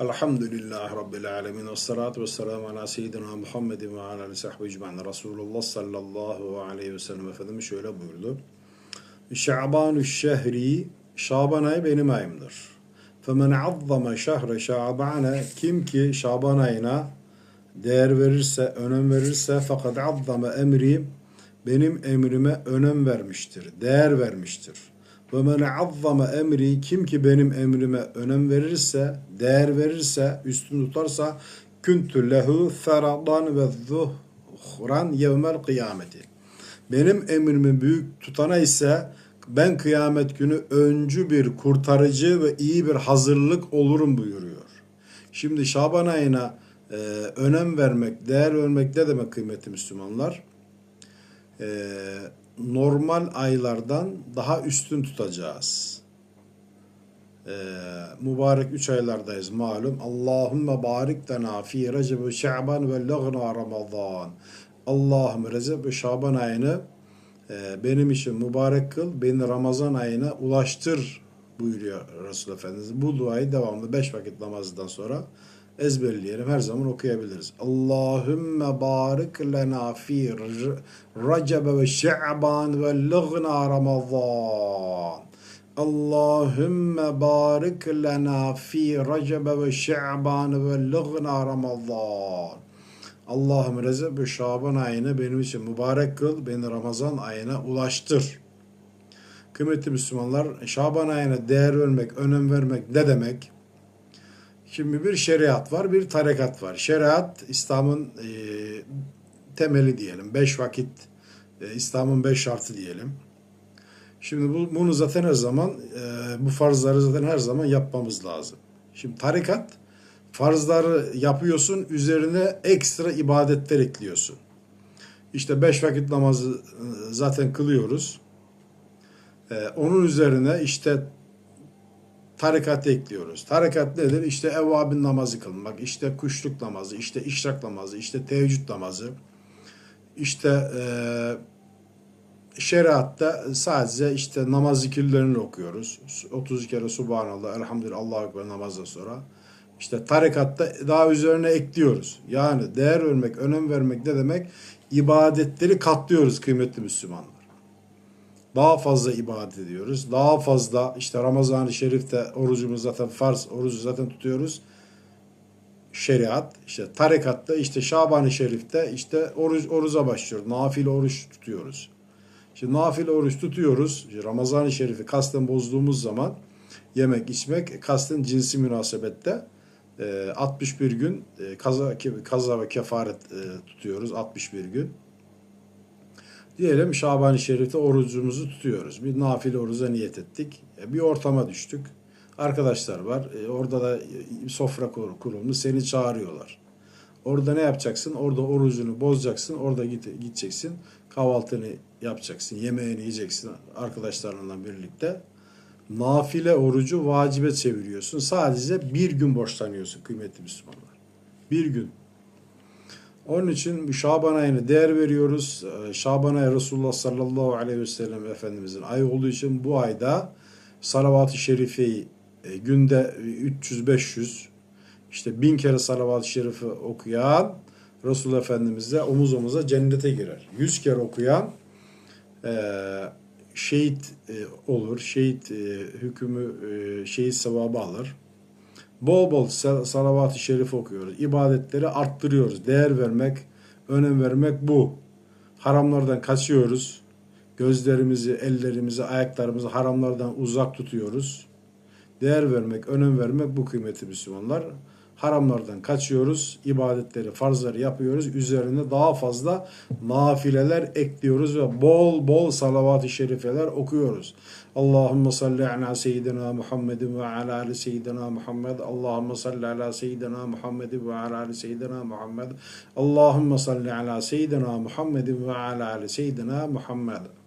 Elhamdülillahi Rabbil alemin. Ve salatu ve selamu ala seyyidina Muhammedin ve ala aleyhi sahbihi ecma'in. Resulullah sallallahu aleyhi ve sellem Efendimiz şöyle buyurdu. Şabanü şehri, Şaban ayı benim ayımdır. Femen azzama şehre şabane, kim ki Şaban ayına değer verirse, önem verirse fakat azzama emri, benim emrime önem vermiştir, değer vermiştir. Ve men azzama emri kim ki benim emrime önem verirse, değer verirse, üstün tutarsa küntü lehu feradan ve zuhran yevmel kıyameti. Benim emrimi büyük tutana ise ben kıyamet günü öncü bir kurtarıcı ve iyi bir hazırlık olurum buyuruyor. Şimdi Şaban ayına e, önem vermek, değer vermek ne demek kıymetli Müslümanlar? E, normal aylardan daha üstün tutacağız. Ee, mübarek üç aylardayız malum. Allahümme barik lena fi Recep ve Şaban ve lagna Ramazan. Allahümme Recep ve Şaban ayını e, benim için mübarek kıl, beni Ramazan ayına ulaştır buyuruyor Resul Efendimiz. Bu duayı devamlı beş vakit namazdan sonra ezberleyelim. Her zaman okuyabiliriz. Allahümme barik lena fi Recep ve Şaban ve lagna Ramazan. Allahümme barik lena fi Recep ve Şaban ve lagna Ramazan. Allah'ım Recep ve Şaban ayını benim için mübarek kıl, beni Ramazan ayına ulaştır. Kıymetli Müslümanlar, Şaban ayına değer vermek, önem vermek ne demek? Şimdi bir şeriat var, bir tarekat var. Şeriat İslam'ın e, temeli diyelim. Beş vakit e, İslam'ın beş şartı diyelim. Şimdi bu, bunu zaten her zaman e, bu farzları zaten her zaman yapmamız lazım. Şimdi tarikat farzları yapıyorsun, üzerine ekstra ibadetler ekliyorsun. İşte beş vakit namazı e, zaten kılıyoruz. E, onun üzerine işte tarikat ekliyoruz. Tarikat nedir? İşte evvabin namazı kılmak, işte kuşluk namazı, işte işrak namazı, işte teheccüd namazı. İşte e, şeriatta sadece işte namaz zikirlerini okuyoruz. 30 kere Subhanallah, Elhamdülillah, Allahu Ekber namazdan sonra. İşte tarikatta daha üzerine ekliyoruz. Yani değer vermek, önem vermek ne demek? İbadetleri katlıyoruz kıymetli Müslümanlar. Daha fazla ibadet ediyoruz. Daha fazla işte Ramazan-ı Şerif'te orucumuz zaten farz, orucu zaten tutuyoruz. Şeriat, işte tarikatta işte Şaban-ı Şerif'te işte oruç, oruza başlıyoruz. Nafile oruç tutuyoruz. Şimdi nafile oruç tutuyoruz. Ramazan-ı Şerif'i kasten bozduğumuz zaman yemek, içmek kasten cinsi münasebette 61 e, gün e, kaza, kaza ve kefaret e, tutuyoruz 61 gün. Diyelim Şaban-ı Şerif'te orucumuzu tutuyoruz. Bir nafile oruza niyet ettik. Bir ortama düştük. Arkadaşlar var. Orada da sofra kurulmuş. Seni çağırıyorlar. Orada ne yapacaksın? Orada orucunu bozacaksın. Orada gideceksin. Kahvaltını yapacaksın. Yemeğini yiyeceksin arkadaşlarınla birlikte nafile orucu vacibe çeviriyorsun. Sadece bir gün borçlanıyorsun kıymetli Müslümanlar. Bir gün. Onun için Şaban ayını değer veriyoruz. Ee, Şaban ayı Resulullah sallallahu aleyhi ve sellem Efendimizin ayı olduğu için bu ayda salavat-ı şerifeyi e, günde 300-500 işte bin kere salavat-ı şerifi okuyan Resulullah Efendimizle omuz omuza cennete girer. Yüz kere okuyan eee şehit e, olur, şehit e, hükmü, e, şehit sevabı alır. Bol bol salavat-ı şerif okuyoruz. İbadetleri arttırıyoruz. Değer vermek, önem vermek bu. Haramlardan kaçıyoruz. Gözlerimizi, ellerimizi, ayaklarımızı haramlardan uzak tutuyoruz. Değer vermek, önem vermek bu kıymeti Müslümanlar haramlardan kaçıyoruz, ibadetleri, farzları yapıyoruz. Üzerine daha fazla nafileler ekliyoruz ve bol bol salavat-ı şerifeler okuyoruz. Allahümme salli ala seyyidina Muhammedin ve ala ali seyyidina Muhammed. Allahümme salli ala seyyidina Muhammedin ve ala ali seyyidina Muhammed. Allahümme salli ala seyyidina Muhammedin ve ala ali seyyidina Muhammed.